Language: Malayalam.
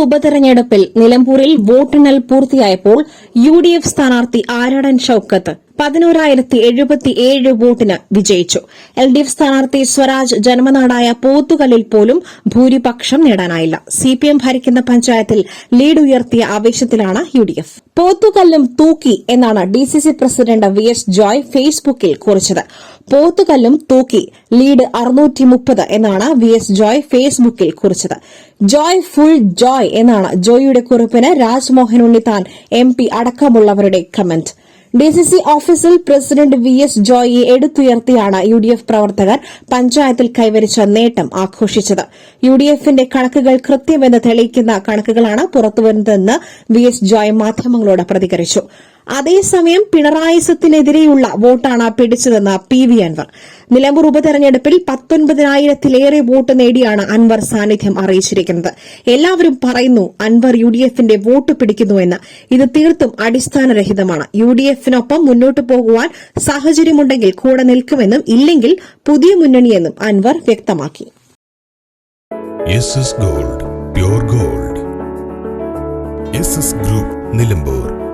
ഉപതെരഞ്ഞെടുപ്പിൽ നിലമ്പൂരിൽ വോട്ടെണ്ണൽ പൂർത്തിയായപ്പോൾ യു ഡി എഫ് സ്ഥാനാർത്ഥി ആരാടൻ ഷൌക്കത്ത് പതിനോരായിരത്തി എഴുപത്തി ഏഴ് വോട്ടിന് വിജയിച്ചു. എൽ ഡി എഫ് സ്ഥാനാർത്ഥി സ്വരാജ് ജന്മനാടായ പോത്തുകല്ലിൽ പോലും ഭൂരിപക്ഷം നേടാനായില്ല. സി പി എം ഭരിക്കുന്ന പഞ്ചായത്തിൽ ലീഡ് ഉയർത്തിയ ആവേശത്തിലാണ് യു ഡി എഫ് പോത്തുകല്ലും തൂക്കി എന്നാണ് D C C president V S Joy ഫേസ്ബുക്കിൽ കുറിച്ചത്. പോത്തുകല്ലും തൂക്കി ലീഡ് അറുന്നൂറ്റി മുപ്പത് എന്നാണ് വി എസ് ജോയ് ഫേസ്ബുക്കിൽ കുറിച്ചത്. ജോയ് ഫുൾ ജോയ് എന്നാണ് ജോയിയുടെ കുറിപ്പിന് രാജ്മോഹൻ ഉണ്ണിത്താൻ എം പി അടക്കമുള്ളവരുടെ കമന്റ്. ഡിസിസി ഓഫീസിൽ പ്രസിഡന്റ് വി എസ് ജോയിയെ എടുത്തുയർത്തിയാണ് യു ഡി എഫ് പ്രവർത്തകർ പഞ്ചായത്തിൽ കൈവരിച്ച നേട്ടം ആഘോഷിച്ചത്. യു ഡി എഫിന്റെ കണക്കുകൾ കൃത്യമെന്ന് തെളിയിക്കുന്ന കണക്കുകളാണ് പുറത്തുവരുന്നതെന്ന് വി എസ് ജോയ് മാധ്യമങ്ങളോട് പ്രതികരിച്ചു. അതേസമയം പിണറായിസത്തിനെതിരെയുള്ള വോട്ടാണ് പിടിച്ചതെന്ന് പി വി അൻവർ. നിലമ്പൂർ ഉപതെരഞ്ഞെടുപ്പിൽ പത്തൊൻപതിനായിരത്തിലേറെ വോട്ട് നേടിയാണ് അൻവർ സാന്നിധ്യം അറിയിച്ചിരിക്കുന്നത്. എല്ലാവരും പറയുന്നു അൻവർ യു ഡി എഫിന്റെ വോട്ട് പിടിക്കുന്നുവെന്ന് ഇത് തീർത്തും അടിസ്ഥാനരഹിതമാണ്. യു ഡി എഫിനൊപ്പം മുന്നോട്ടു പോകുവാൻ സാഹചര്യമുണ്ടെങ്കിൽ കൂടെ നിൽക്കുമെന്നും ഇല്ലെങ്കിൽ പുതിയ മുന്നണിയെന്നും അൻവർ വ്യക്തമാക്കി. Gold gold. ഗ്രൂപ്പ് നിലമ്പൂർ.